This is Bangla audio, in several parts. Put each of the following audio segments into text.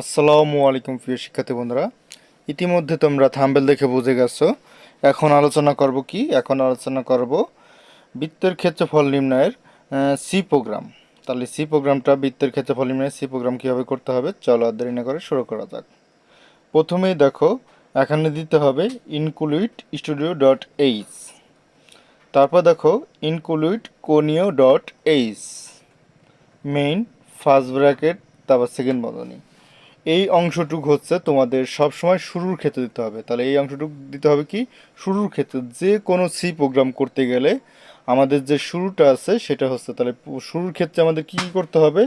আসসালামু আলাইকুম প্রিয় শিক্ষার্থী বন্ধুরা। ইতিমধ্যে তোমরা থাম্বেল দেখে বুঝে গেছো। এখন আলোচনা করব কি? এখন আলোচনা করব বৃত্তের ক্ষেত্রফল নির্ণয়ের সি প্রোগ্রাম তাহলে সি প্রোগ্রামটা বৃত্তের ক্ষেত্রফল নির্ণয়ের সি প্রোগ্রাম কীভাবে করতে হবে? চলো আর না করে শুরু করা যাক। প্রথমেই দেখো, এখানে দিতে হবে ইনক্লুইড স্টুডিও ডট এইচ তারপর দেখো include conio dot H main first bracket তারপর সেকেন্ড বন্ধনী এই অংশটুক হচ্ছে তোমাদের সবসময় শুরুর ক্ষেত্রে দিতে হবে। তাহলে এই অংশটুক দিতে হবে কি? শুরুর ক্ষেত্রে যে কোনো সি প্রোগ্রাম করতে গেলে আমাদের যে শুরুটা আছে সেটা হচ্ছে তাহলে শুরুর ক্ষেত্রে আমাদের কী কী করতে হবে?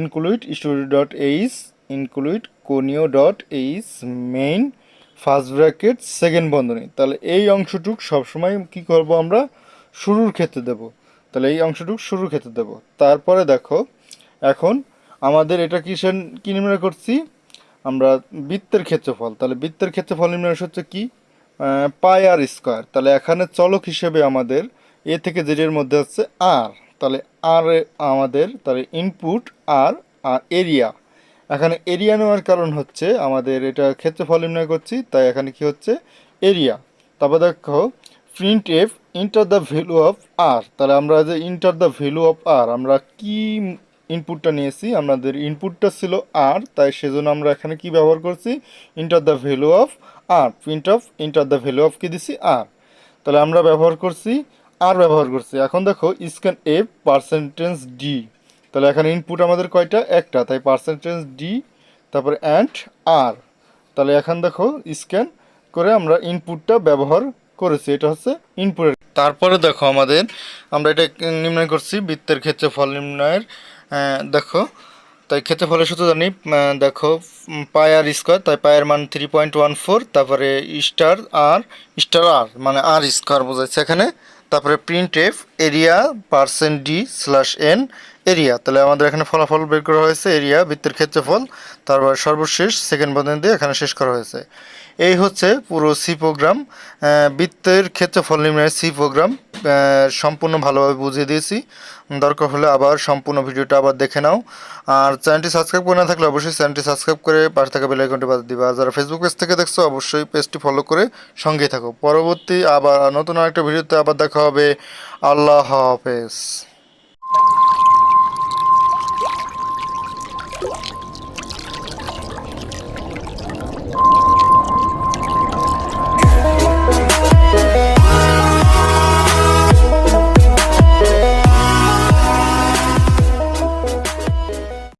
Include studio dot H include conio dot H main first bracket second বন্ধনী। তাহলে এই অংশটুক সবসময় কি করব আমরা? শুরুর ক্ষেত্রে দেব। তাহলে এই অংশটুক শুরুর ক্ষেত্রে দেব। তারপরে দেখো, এখন আমাদের এটা কিসের কি নির্ণয় করছি? আমরা বৃত্তের ক্ষেত্রফল। তাহলে বৃত্তের ক্ষেত্রফল নির্ণয় হচ্ছে কি? Pi r square. তাহলে এখানে চলক হিসেবে আমাদের এ থেকে জেডের মধ্যে হচ্ছে আর। তাহলে আর আমাদের, তাহলে ইনপুট আর আর এরিয়া এখানে এরিয়া নেওয়ার কারণ হচ্ছে আমাদের এটা ক্ষেত্রফল নির্ণয় করছি, তাই এখানে কি হচ্ছে? এরিয়া তারপর দেখো print F enter the value of r তাহলে আমরা যে enter the value of r আমরা কি ইনপুটটা নিয়েছি, আমাদের ইনপুটটা ছিল আর তাই সেজন্য আমরা এখানে কি ব্যবহার করছি? Enter the value of r print of enter the value of কি দিছি? আর তাহলে আমরা ব্যবহার করছি আর ব্যবহার করছি। এখন দেখো স্ক্যান এফ পার্সেন্টেজ ডি তাহলে এখানে ইনপুট আমাদের কয়টা? একটা। তাই পার্সেন্টেজ ডি তারপরে অ্যান্ড আর তাহলে এখন দেখো স্ক্যান করে আমরা ইনপুটটা ব্যবহার করেছি। এটা হচ্ছে ইনপুটের তারপরে দেখো আমাদের, আমরা এটা নির্ণয় করছি, বৃত্তের ক্ষেত্রে ফল নির্ণয়ের দেখো, তাই ক্ষেত্রফলের সূত্র জানি দেখো পাই আর স্কোয়ার, তাই পায়ের মান থ্রি পয়েন্ট ওয়ান ফোর তারপরে স্টার আর স্টার আর মানে আর স্কোয়ার বোঝাচ্ছে এখানে, তারপরে print F area percent D slash N area. তাহলে আমাদের এখানে ফলাফল বের করা হয়েছে এরিয়া, বৃত্তের ক্ষেত্রফল। তারপর সর্বশেষ সেকেন্ড বন্ধন দিয়ে এখানে শেষ করা হয়েছে। এই হচ্ছে পুরো সি প্রোগ্রাম বৃত্তের ক্ষেত্রফল নির্ণয়ের সি প্রোগ্রাম সম্পূর্ণ ভালোভাবে বুঝিয়ে দিয়েছি। দরকার হলে আবার সম্পূর্ণ ভিডিওটা আবার দেখে নাও। আর চ্যানেলটি সাবস্ক্রাইব করে না থাকলে অবশ্যই চ্যানেলটি সাবস্ক্রাইব করে পাশে থাকা বেল আইকনটি বাদ দিবা। আর যারা ফেসবুক পেজ থেকে দেখছ, অবশ্যই পেজটি ফলো করে সঙ্গেই থাকো। পরবর্তী আবার নতুন আরেকটা ভিডিওতে আবার দেখা হবে। আল্লাহ হাফেজ।